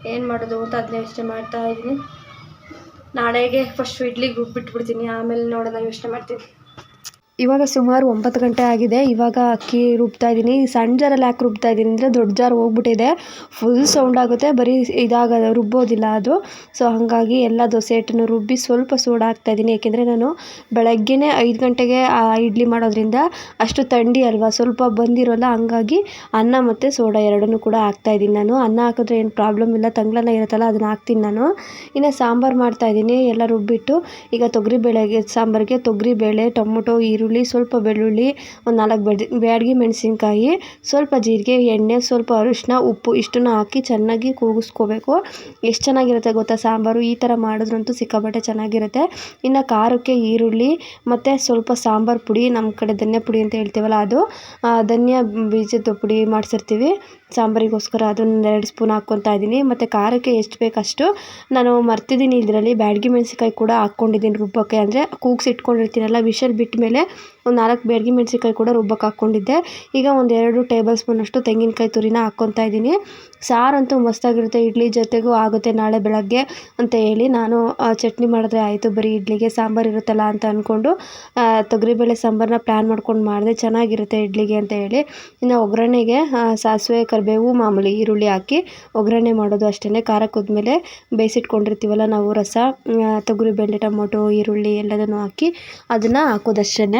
ಏನು ಮಾಡೋದು ಅಂತ ಅದನ್ನ ಯೋಚನೆ ಮಾಡ್ತಾ ಇದ್ದೀನಿ. ನಾಳೆಗೆ ಫಸ್ಟ್ ಇಡ್ಲಿಗೆ ರುಬ್ಬಿಟ್ಬಿಡ್ತೀನಿ ಆಮೇಲೆ ನೋಡೋಣ ಯೋಚನೆ ಮಾಡ್ತೀನಿ. ಇವಾಗ ಸುಮಾರು ಒಂಬತ್ತು ಗಂಟೆ ಆಗಿದೆ. ಇವಾಗ ಅಕ್ಕಿ ರುಬ್ತಾ ಇದ್ದೀನಿ. ಸಣ್ಣ ಜಾರಲ್ಲಿ ಯಾಕೆ ರುಬ್ತಾ ಇದ್ದೀನಿ ಅಂದರೆ ದೊಡ್ಡ ಜಾರ್ ಹೋಗ್ಬಿಟ್ಟಿದೆ. ಫುಲ್ ಸೌಂಡ್ ಆಗುತ್ತೆ. ಬರೀ ಇದಾಗ ರುಬ್ಬೋದಿಲ್ಲ ಅದು. ಸೊ ಹಾಗಾಗಿ ಎಲ್ಲ ದೋಸೆ ಹಿಟ್ಟನ್ನು ರುಬ್ಬಿ ಸ್ವಲ್ಪ ಸೋಡಾ ಹಾಕ್ತಾ ಇದ್ದೀನಿ. ಏಕೆಂದರೆ ನಾನು ಬೆಳಗ್ಗೆನೇ ಐದು ಗಂಟೆಗೆ, ಆ, ಇಡ್ಲಿ ಮಾಡೋದ್ರಿಂದ ಅಷ್ಟು ಥಂಡಿ ಅಲ್ವಾ? ಸ್ವಲ್ಪ ಬಂದಿರೋಲ್ಲ. ಹಂಗಾಗಿ ಅನ್ನ ಮತ್ತು ಸೋಡಾ ಎರಡನ್ನೂ ಕೂಡ ಹಾಕ್ತಾ ಇದ್ದೀನಿ ನಾನು. ಅನ್ನ ಹಾಕಿದ್ರೆ ಏನು ಪ್ರಾಬ್ಲಮ್ ಇಲ್ಲ. ತಂಗ್ಳನ್ನ ಇರುತ್ತಲ್ಲ, ಅದನ್ನ ಹಾಕ್ತೀನಿ ನಾನು. ಇನ್ನು ಸಾಂಬಾರು ಮಾಡ್ತಾ ಇದ್ದೀನಿ. ಎಲ್ಲ ರುಬ್ಬಿಟ್ಟು ಈಗ ತೊಗರಿ ಬೇಳೆಗೆ ಸಾಂಬಾರಿಗೆ ತೊಗರಿ ಬೇಳೆ ಟೊಮೊಟೊ, ಈರುಳ್ಳಿ ಸ್ವಲ್ಪ ಬೆಳ್ಳುಳ್ಳಿ, ಒಂದು ನಾಲ್ಕು ಬೆಡ್, ಬ್ಯಾಡಗಿ ಮೆಣಸಿನ್ಕಾಯಿ, ಸ್ವಲ್ಪ ಜೀರಿಗೆ, ಎಣ್ಣೆ, ಸ್ವಲ್ಪ ಅರಿಶಿನ ಉಪ್ಪು, ಇಷ್ಟನ್ನು ಹಾಕಿ ಚೆನ್ನಾಗಿ ಕೂಗಿಸ್ಕೋಬೇಕು. ಎಷ್ಟು ಚೆನ್ನಾಗಿರುತ್ತೆ ಗೊತ್ತಾ ಸಾಂಬಾರು? ಈ ಥರ ಮಾಡಿದ್ರಂತೂ ಸಿಕ್ಕಾಪಟ್ಟೆ ಚೆನ್ನಾಗಿರುತ್ತೆ. ಇನ್ನು ಖಾರಕ್ಕೆ ಈರುಳ್ಳಿ, ಮತ್ತು ಸ್ವಲ್ಪ ಸಾಂಬಾರು ಪುಡಿ ನಮ್ಮ ಕಡೆ ಧನ್ಯಾ ಪುಡಿ ಅಂತ ಹೇಳ್ತೀವಲ್ಲ ಅದು. ಧನ್ಯಾ ಬೀಜದ ಪುಡಿ ಮಾಡಿಸಿರ್ತೀವಿ. ಸಾಂಬಾರಿಗೋಸ್ಕರ ಅದನ್ನು ಎರಡು ಸ್ಪೂನ್ ಹಾಕ್ಕೊತಾ ಇದ್ದೀನಿ ಮತ್ತು ಖಾರಕ್ಕೆ ಎಷ್ಟು ಬೇಕಷ್ಟು, ನಾನು ಮರ್ತಿದ್ದೀನಿ ಇದರಲ್ಲಿ ಬ್ಯಾಡಗಿ ಮೆಣಸಿನ್ಕಾಯಿ ಕೂಡ ಹಾಕ್ಕೊಂಡಿದ್ದೀನಿ ರುಬ್ಬಕ್ಕೆ ಅಂದರೆ ಕೂಗ್ಸಿಟ್ಕೊಂಡಿರ್ತೀನಲ್ಲ ವಿಷಲ್ ಬಿಟ್ಟ ಮೇಲೆ ಒಂದು ನಾಲ್ಕು ಬೇಡ್ಗೆ ಮೆಣಸಿನ್ಕಾಯಿ ಕೂಡ ರುಬ್ಬಕ್ಕೆ ಹಾಕ್ಕೊಂಡಿದ್ದೆ. ಈಗ ಒಂದು ಎರಡು ಟೇಬಲ್ ಸ್ಪೂನಷ್ಟು ತೆಂಗಿನಕಾಯಿ ತುರಿನ ಹಾಕ್ಕೊತಾ ಇದ್ದೀನಿ. ಸಾರಂತೂ ಮಸ್ತಾಗಿರುತ್ತೆ. ಇಡ್ಲಿ ಜೊತೆಗೂ ಆಗುತ್ತೆ ನಾಳೆ ಬೆಳಗ್ಗೆ ಅಂತ ಹೇಳಿ ನಾನು ಚಟ್ನಿ ಮಾಡಿದ್ರೆ ಆಯಿತು, ಬರೀ ಇಡ್ಲಿಗೆ ಸಾಂಬಾರು ಇರುತ್ತಲ್ಲ ಅಂತ ಅಂದ್ಕೊಂಡು ತೊಗರಿಬೇಳೆ ಸಾಂಬಾರನ್ನ ಪ್ಲ್ಯಾನ್ ಮಾಡ್ಕೊಂಡು ಮಾಡಿದೆ. ಚೆನ್ನಾಗಿರುತ್ತೆ ಇಡ್ಲಿಗೆ ಅಂತ ಹೇಳಿ. ಇನ್ನು ಒಗ್ಗರಣೆಗೆ ಸಾಸಿವೆ, ಕರಿಬೇವು, ಮಾಮೂಲಿ ಈರುಳ್ಳಿ ಹಾಕಿ ಒಗ್ಗರಣೆ ಮಾಡೋದು ಅಷ್ಟೇ ಖಾರ ಕುದ್ಮೇಲೆ ಬೇಯಿಸಿಟ್ಕೊಂಡಿರ್ತೀವಲ್ಲ ನಾವು ರಸ ತೊಗರಿಬೇಳೆ, ಟೊಮೊಟೊ, ಈರುಳ್ಳಿ ಎಲ್ಲದನ್ನು ಹಾಕಿ ಅದನ್ನು ಹಾಕೋದಷ್ಟೇ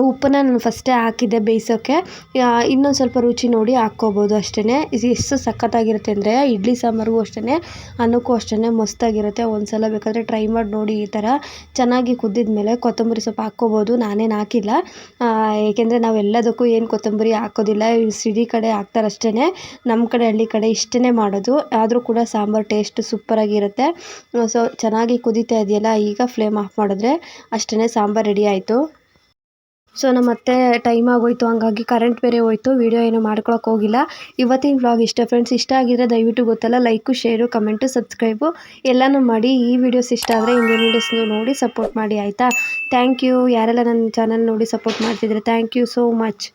ಉಪ್ಪನ್ನ ನಾನು ಫಸ್ಟೇ ಹಾಕಿದ್ದೆ ಬೇಯಿಸೋಕ್ಕೆ ಇನ್ನೊಂದು ಸ್ವಲ್ಪ ರುಚಿ ನೋಡಿ ಹಾಕ್ಕೋಬೋದು ಅಷ್ಟೇ ಇದು ಎಷ್ಟು ಸಖತ್ತಾಗಿರುತ್ತೆ ಅಂದರೆ ಇಡ್ಲಿ ಸಾಂಬಾರಿಗೂ ಅಷ್ಟೇ ಅನ್ನಕ್ಕೂ ಅಷ್ಟೇ ಮಸ್ತಾಗಿರುತ್ತೆ. ಒಂದು ಸಲ ಬೇಕಾದರೆ ಟ್ರೈ ಮಾಡಿ ನೋಡಿ ಈ ಥರ. ಚೆನ್ನಾಗಿ ಕುದ್ದಿದ ಮೇಲೆ ಕೊತ್ತಂಬರಿ ಸೊಪ್ಪು ಹಾಕ್ಕೋಬೋದು. ನಾನೇನು ಹಾಕಿಲ್ಲ. ಏಕೆಂದರೆ ನಾವು ಎಲ್ಲದಕ್ಕೂ ಏನು ಕೊತ್ತಂಬರಿ ಹಾಕೋದಿಲ್ಲ. ಸಿಡಿ ಕಡೆ ಹಾಕ್ತಾರೆ ಅಷ್ಟೇ ನಮ್ಮ ಕಡೆ, ಹಳ್ಳಿ ಕಡೆ ಇಷ್ಟೇ ಮಾಡೋದು. ಆದರೂ ಕೂಡ ಸಾಂಬಾರು ಟೇಸ್ಟ್ ಸೂಪರಾಗಿರುತ್ತೆ. ಸೊ, ಚೆನ್ನಾಗಿ ಕುದೀತಾ ಇದೆಯಲ್ಲ, ಈಗ ಫ್ಲೇಮ್ ಆಫ್ ಮಾಡಿದ್ರೆ ಅಷ್ಟೇ ಸಾಂಬಾರು ರೆಡಿ ಆಯಿತು. ಸೊ ನಮ್ಮ ಅತ್ತೆ ಟೈಮ್ ಆಗೋಯ್ತು, ಹಂಗಾಗಿ ಕರೆಂಟ್ ಬೇರೆ ಹೋಯ್ತು ವೀಡಿಯೋ ಏನು ಮಾಡ್ಕೊಳಕ್ಕೆ ಹೋಗಿಲ್ಲ. ಇವತ್ತಿನ ವ್ಲಾಗ್ ಇಷ್ಟ ಫ್ರೆಂಡ್ಸ್ ಇಷ್ಟ ಆಗಿದ್ರೆ ದಯವಿಟ್ಟು ಗೊತ್ತಲ್ಲ ಲೈಕು ಶೇರು ಕಮೆಂಟು ಸಬ್ಸ್ಕ್ರೈಬು ಎಲ್ಲನೂ ಮಾಡಿ. ಈ ವಿಡಿಯೋಸ್ ಇಷ್ಟ ಆದರೆ ಇಂಡಿಯನ್ ವೀಡಿಯೋಸ್ನ ನೋಡಿ ಸಪೋರ್ಟ್ ಮಾಡಿ, ಆಯಿತಾ? ಥ್ಯಾಂಕ್ ಯು ಯಾರೆಲ್ಲ ನನ್ನ ಚಾನಲ್ ನೋಡಿ ಸಪೋರ್ಟ್ ಮಾಡ್ತಿದ್ರೆ ಥ್ಯಾಂಕ್ ಯು ಸೋ ಮಚ್